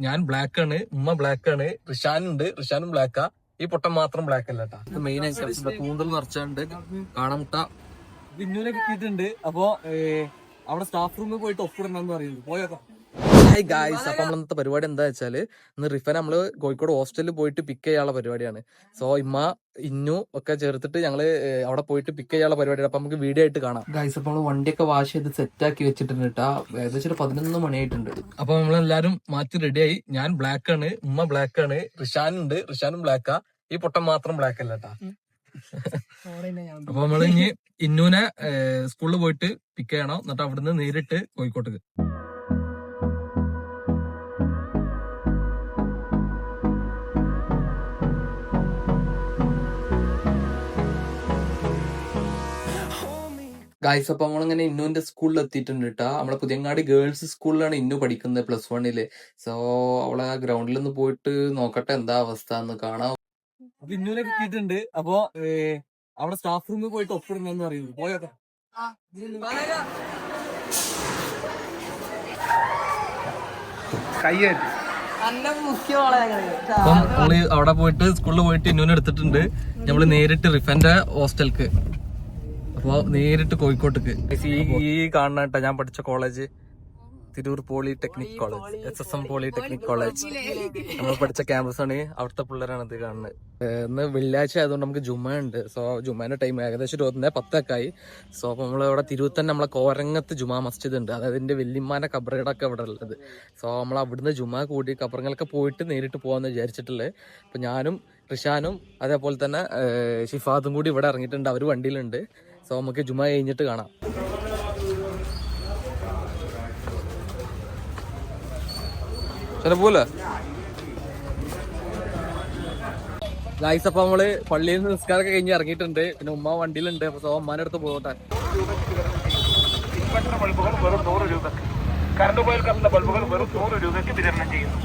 ഞാൻ ബ്ലാക്ക് ആണ് ഉമ്മ ബ്ലാക്ക് ആണ് റിഷാൻ ഉണ്ട് റിഷാനും ബ്ലാക്കാ ഈ പൊട്ടൻ മാത്രം ബ്ലാക്ക് അല്ല കേട്ടാ മെയിൻ ഐറ്റംസ് കൂന്തൽ നിറച്ചുണ്ട് കാണാമുട്ട. പിന്നൂനെ കിട്ടിയിട്ടുണ്ട്. അപ്പോ ഏഹ്, അവിടെ സ്റ്റാഫ് റൂമിൽ പോയിട്ട് ഒപ്പിടണമെന്ന് പറയുന്നത് പോയോ ഹായ് ഗായ്സ് അപ്പൊ നമ്മൾ ഇന്നത്തെ പരിപാടി എന്താ വെച്ചാൽ ഇന്ന് റിഫൻ നമ്മൾ കോഴിക്കോട് ഹോസ്റ്റലിൽ പോയിട്ട് പിക്ക് ചെയ്യാനുള്ള പരിപാടിയാണ്. സോ ഇമ്മ ഇന്നു ഒക്കെ ചേർത്തിട്ട് ഞങ്ങൾ അവിടെ പോയിട്ട് പിക്ക് ചെയ്യാനുള്ള പരിപാടിയാണ്. അപ്പൊ നമുക്ക് വീഡിയോ ആയിട്ട് കാണാം. ഗായ്സ് അപ്പൊ നമ്മൾ വണ്ടിയൊക്കെ വാഷ് ചെയ്ത് സെറ്റ് ആക്കി വെച്ചിട്ടുണ്ട് കേട്ടാ ഏകദേശം ഒരു പതിനൊന്ന് മണിയായിട്ടുണ്ട്. അപ്പൊ നമ്മളെല്ലാരും മാറ്റി റെഡിയായി ഞാൻ ബ്ലാക്ക് ആണ് ഉമ്മ ബ്ലാക്ക് ആണ് റിഷാൻ ഉണ്ട്. റിഷാനും ബ്ലാക്കാ ഈ പൊട്ടം മാത്രം ബ്ലാക്ക് അല്ല കേട്ടാ അപ്പൊ നമ്മൾ ഇനി ഇന്നുനെ സ്കൂളിൽ പോയിട്ട് പിക്ക് ചെയ്യണം. എന്നിട്ട് അവിടുന്ന് നേരിട്ട് കോഴിക്കോട്ടേക്ക്. ഗായ്സ് അപ്പൊ നമ്മളിങ്ങനെ ഇന്നുവിന്റെ സ്കൂളിൽ എത്തിയിട്ടുണ്ട് കേട്ടാ നമ്മളെ പുതിയങ്ങാടി ഗേൾസ് സ്കൂളിലാണ് ഇന്നു പഠിക്കുന്നത് പ്ലസ് വണ്ണിൽ സോ അവളെ ഗ്രൗണ്ടിൽ നിന്ന് പോയിട്ട് നോക്കട്ടെ എന്താ അവസ്ഥ എന്ന് കാണാം. അപ്പൊ ഇന്നുവിനെ കിട്ടിയിട്ടുണ്ട്. അപ്പൊ അവിടെ സ്റ്റാഫ് റൂമിൽ പോയിട്ട് ഒപ്പിടുന്നെന്ന് പറയുന്നത് പോയൊക്കെ അപ്പം നമ്മൾ അവിടെ പോയിട്ട് സ്കൂളിൽ പോയിട്ട് ഇന്നുവിനെ എടുത്തിട്ടുണ്ട്. നമ്മൾ നേരിട്ട് റിഫന്റെ ഹോസ്റ്റൽക്ക് അപ്പൊ നേരിട്ട് കോഴിക്കോട്ടേക്ക്. ഈ ഈ കാണുന്ന കേട്ടോ ഞാൻ പഠിച്ച college Tirur polytechnic college S S M polytechnic college നമ്മൾ പഠിച്ച ക്യാമ്പസ് ആണ് അവിടുത്തെ പിള്ളേരാണ് ഇത് കാണുന്നത്. ഇന്ന് വെള്ളിയാഴ്ച ആയതുകൊണ്ട് നമുക്ക് ജുമ ഉണ്ട്. സോ ജുമാന്റെ ടൈം ഏകദേശം ഒരു ഒന്നേ പത്തൊക്കെ ആയി സോ അപ്പൊ നമ്മൾ ഇവിടെ തിരൂർ തന്നെ നമ്മളെ കോരങ്ങത്ത് ജുമാ മസ്ജിദ് ഉണ്ട്. അതായത് എന്റെ വല്യമ്മാന്റെ കബറടൊക്കെ ഇവിടെ ഉള്ളത്. സോ നമ്മൾ അവിടുന്ന് ജുമാ കൂടി കബറങ്ങളൊക്കെ പോയിട്ട് നേരിട്ട് പോവാന്ന് വിചാരിച്ചിട്ടുള്ളത് അപ്പൊ ഞാനും റിഷാനും അതേപോലെ തന്നെ ഷിഫാദും കൂടി ഇവിടെ ഇറങ്ങിയിട്ടുണ്ട്. അവർ വണ്ടിയിലുണ്ട്. സോ നമുക്ക് ജുമ കഴിഞ്ഞിട്ട് കാണാം. ചില പോലെ ഗായ്സ് അപ്പൊ നമ്മൾ പള്ളിയിൽ നിന്ന് നിസ്കാരമൊക്കെ കഴിഞ്ഞ് ഇറങ്ങിയിട്ടുണ്ട്. പിന്നെ ഉമ്മ വണ്ടിയിലുണ്ട്. അപ്പൊ സോ ഉമ്മാന്റെ അടുത്ത് പോകട്ടെ. ബൾബുകൾ വെറും നൂറ് രൂപയ്ക്ക് കറണ്ട് പോയാൽ കറണ്ട് ബൾബുകൾ വെറും നൂറ് രൂപയ്ക്ക് വിതരണം ചെയ്യുന്നു.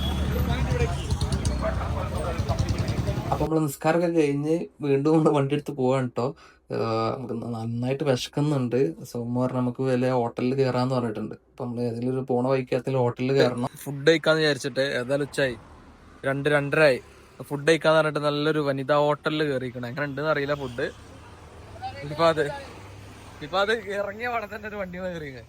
അപ്പൊ നമ്മൾ നിസ്കാരമൊക്കെ കഴിഞ്ഞ് വീണ്ടും നമ്മൾ വണ്ടി എടുത്ത് പോവാണ് കേട്ടോ നമുക്ക് നന്നായിട്ട് വിശക്കുന്നുണ്ട്. സോ പറഞ്ഞ നമുക്ക് വല്ല ഹോട്ടലിൽ കയറാന്ന് പറഞ്ഞിട്ടുണ്ട്. അപ്പൊ നമ്മൾ ഏതെങ്കിലും ഒരു പോണ വഴിക്ക് ഹോട്ടലിൽ കയറണം ഫുഡ് കഴിക്കാന്ന് വിചാരിച്ചിട്ട് ഏതായാലും ഉച്ചായി രണ്ട് രണ്ടരായി ഫുഡ് കഴിക്കാന്ന് പറഞ്ഞിട്ട് നല്ലൊരു വനിതാ ഹോട്ടലിൽ കയറിയിരിക്കണം എങ്ങനെ ഉണ്ടെന്ന് അറിയില്ല ഫുഡ്. ഇപ്പൊ അത് ഇപ്പൊ അത് ഇറങ്ങിയ പടം തന്നെ ഒരു വണ്ടി കയറിയത്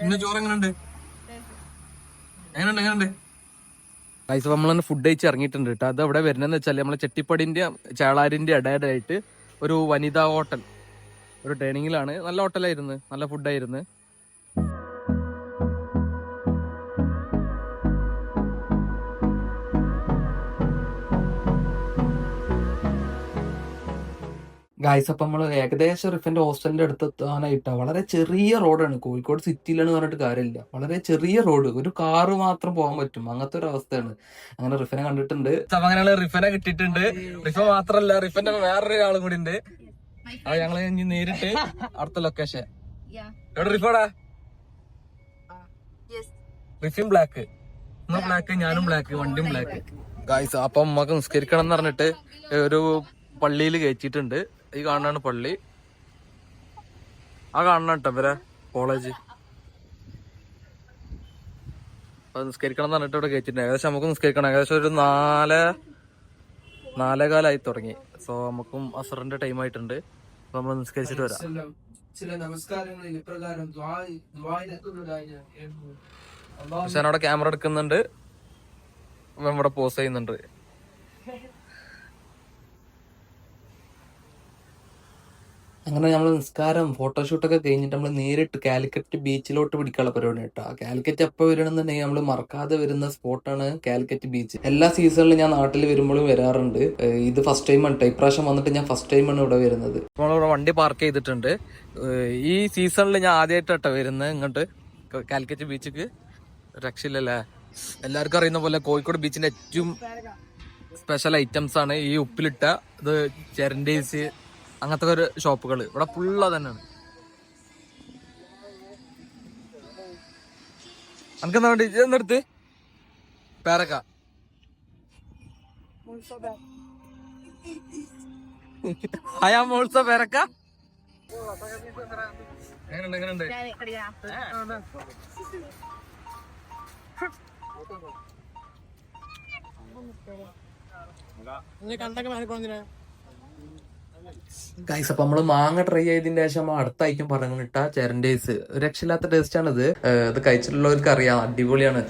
ഇന്ന് ചോറ് എങ്ങനെയുണ്ട് എങ്ങനെയുണ്ട് നമ്മൾ തന്നെ ഫുഡ് കഴിച്ച് ഇറങ്ങിയിട്ടുണ്ട് കേട്ടോ. അത് അവിടെ വരുന്നതെന്ന് വെച്ചാൽ നമ്മളെ ചെട്ടിപ്പടിന്റെ ചേളാരിന്റെ ഇടയിടായിട്ട് ഒരു വനിതാ ഹോട്ടൽ. ഒരു ട്രെയിനിങ്ങിലാണ് നല്ല ഹോട്ടലായിരുന്നു നല്ല ഫുഡായിരുന്നു ഗായ്സ് അപ്പം നമ്മൾ ഏകദേശം റിഫന്റെ ഹോസ്റ്റലിന്റെ അടുത്ത് എത്താനായിട്ടാണ് വളരെ ചെറിയ റോഡാണ്. കോഴിക്കോട് സിറ്റിയിലാണ് പറഞ്ഞിട്ട് കാര്യമില്ല. വളരെ ചെറിയ റോഡ്. ഒരു കാറ് മാത്രം പോകാൻ പറ്റും. അങ്ങനത്തെ ഒരു അവസ്ഥയാണ്. അങ്ങനെ റിഫനെ കണ്ടിട്ടുണ്ട്. അങ്ങനെയുള്ള റിഫനെ കിട്ടിയിട്ടുണ്ട്. റിഫ മാത്രല്ല റിഫന്റെ വേറൊരു ആളും കൂടി ഉണ്ട് അത് ഞങ്ങൾ ഇനി നേരിട്ട് അടുത്ത ലൊക്കേഷൻ എവിടെ റിഫോടാ റിഫിൻ ബ്ലാക്ക് ബ്ലാക്ക് ഞാനും ബ്ലാക്ക് വണ്ടിയും ബ്ലാക്ക് ഗായ്സ് അപ്പം നമുക്ക് നിസ്കരിക്കണം എന്ന് പറഞ്ഞിട്ട് ഒരു പള്ളിയിൽ കയറ്റിയിട്ടുണ്ട് ഈ കാണാണ് പള്ളി. ആ കാണണം കേട്ടോ ഇവരെ കോളേജ്. നിസ്കരിക്കണം എന്ന് പറഞ്ഞിട്ട് ഇവിടെ കയറ്റിട്ടുണ്ട് ഏകദേശം നമുക്ക് നിസ്കരിക്കണം. ഏകദേശം ഒരു നാല് നാലേകാലായി തുടങ്ങി. സോ നമുക്കും അസറിന്റെ ടൈം ആയിട്ടുണ്ട്. നമ്മൾ നിസ്കരിച്ചിട്ട് വരാം. ചില നമസ്കാരങ്ങളിൽ ഇപ്രകാരം പക്ഷെ അവിടെ ക്യാമറ എടുക്കുന്നുണ്ട്. ഇവിടെ പോസ് ചെയ്യുന്നുണ്ട്. അങ്ങനെ നമ്മൾ നിസ്കാരം ഫോട്ടോഷൂട്ടൊക്കെ കഴിഞ്ഞിട്ട് നമ്മൾ നേരിട്ട് കാലിക്കറ്റ് ബീച്ചിലോട്ട് പിടിക്കാനുള്ള പരിപാടി കേട്ടോ. കാലിക്കറ്റ് എപ്പോൾ വരണമെന്നുണ്ടെങ്കിൽ നമ്മൾ മറക്കാതെ വരുന്ന സ്പോട്ടാണ് കാലിക്കറ്റ് ബീച്ച്. എല്ലാ സീസണിലും ഞാൻ നാട്ടിൽ വരുമ്പോഴും വരാറുണ്ട്. ഇത് ഫസ്റ്റ് ടൈം ആണ് ട്ടോ. ഇപ്രാവശ്യം വന്നിട്ട് ഞാൻ ഫസ്റ്റ് ടൈം ആണ് ഇവിടെ വരുന്നത്. നമ്മളിവിടെ വണ്ടി പാർക്ക് ചെയ്തിട്ടുണ്ട്. ഈ സീസണിൽ ഞാൻ ആദ്യമായിട്ടാട്ടോ വരുന്നത് ഇങ്ങോട്ട്. കാലിക്കറ്റ് ബീച്ചിക്ക്. രക്ഷയില്ലല്ലേ? എല്ലാവർക്കും അറിയുന്ന പോലെ കോഴിക്കോട് ബീച്ചിന്റെ ഏറ്റവും സ്പെഷ്യൽ ഐറ്റംസ് ആണ് ഈ ഉപ്പിലിട്ട ഇത് ചെരണ്ടീസ് അങ്ങനത്തെ ഒരു ഷോപ്പുകൾ ഇവിടെ ഫുള്ള തന്നെയാണ് അനക്കെന്താ വേണ്ടി? ഇതെന്നെടുത്ത് പേരക്ക. അയാ മോൾസ പേരക്ക. എങ്ങനെയുണ്ട് എങ്ങനെയുണ്ട്? ഗൈസ് അപ്പൊ നമ്മൾ മാങ്ങ ട്രൈ ചെയ്തതിന്റെ ശേഷം അടുത്ത ഐറ്റം പറഞ്ഞിട്ടാ ഒരു രക്ഷയില്ലാത്ത ടേസ്റ്റ് ആണ് ഇത് ഇത് കഴിച്ചിട്ടുള്ളവർക്ക് അറിയാം അടിപൊളിയാണ്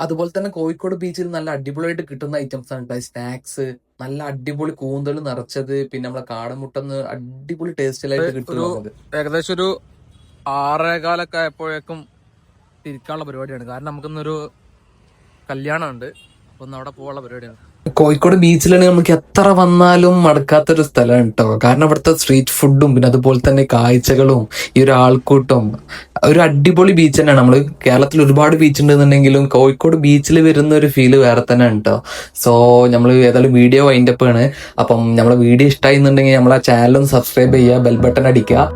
അതുപോലെ തന്നെ കോഴിക്കോട് ബീച്ചിൽ നല്ല അടിപൊളിയായിട്ട് കിട്ടുന്ന ഐറ്റംസ് ആണ് സ്നാക്സ് നല്ല അടിപൊളി കൂന്തൽ നിറച്ചത് പിന്നെ നമ്മളെ കാടമുട്ടെന്ന് അടിപൊളി ടേസ്റ്റിലായിട്ട് കിട്ടുന്നത് ഏകദേശം ഒരു ആറേകാലൊക്കെ ആയപ്പോഴേക്കും തിരിക്കാനുള്ള പരിപാടിയാണ്. കാരണം നമുക്കിന്നൊരു കല്യാണം ഉണ്ട് അപ്പൊ ഒന്ന് അവിടെ പോകാനുള്ള പരിപാടിയാണ്. കോഴിക്കോട് ബീച്ചിലാണ് നമുക്ക് എത്ര വന്നാലും മടക്കാത്തൊരു സ്ഥലമാണ് കേട്ടോ കാരണം ഇവിടുത്തെ സ്ട്രീറ്റ് ഫുഡും പിന്നെ അതുപോലെ തന്നെ കാഴ്ചകളും ഈ ഒരു ആൾക്കൂട്ടം ഒരു അടിപൊളി ബീച്ച് തന്നെയാണ്. നമ്മൾ കേരളത്തിൽ ഒരുപാട് ബീച്ച് ഉണ്ടെന്നുണ്ടെങ്കിലും കോഴിക്കോട് ബീച്ചിൽ വരുന്ന ഒരു ഫീൽ വേറെ തന്നെയാണ് കേട്ടോ സോ നമ്മൾ ഏതായാലും വീഡിയോ വൈൻഡപ്പ് ആണ്. അപ്പം നമ്മളെ വീഡിയോ ഇഷ്ടമായി എന്നുണ്ടെങ്കിൽ ആ ചാനലും സബ്സ്ക്രൈബ് ചെയ്യുക ബെൽ ബട്ടൺ അടിക്കുക.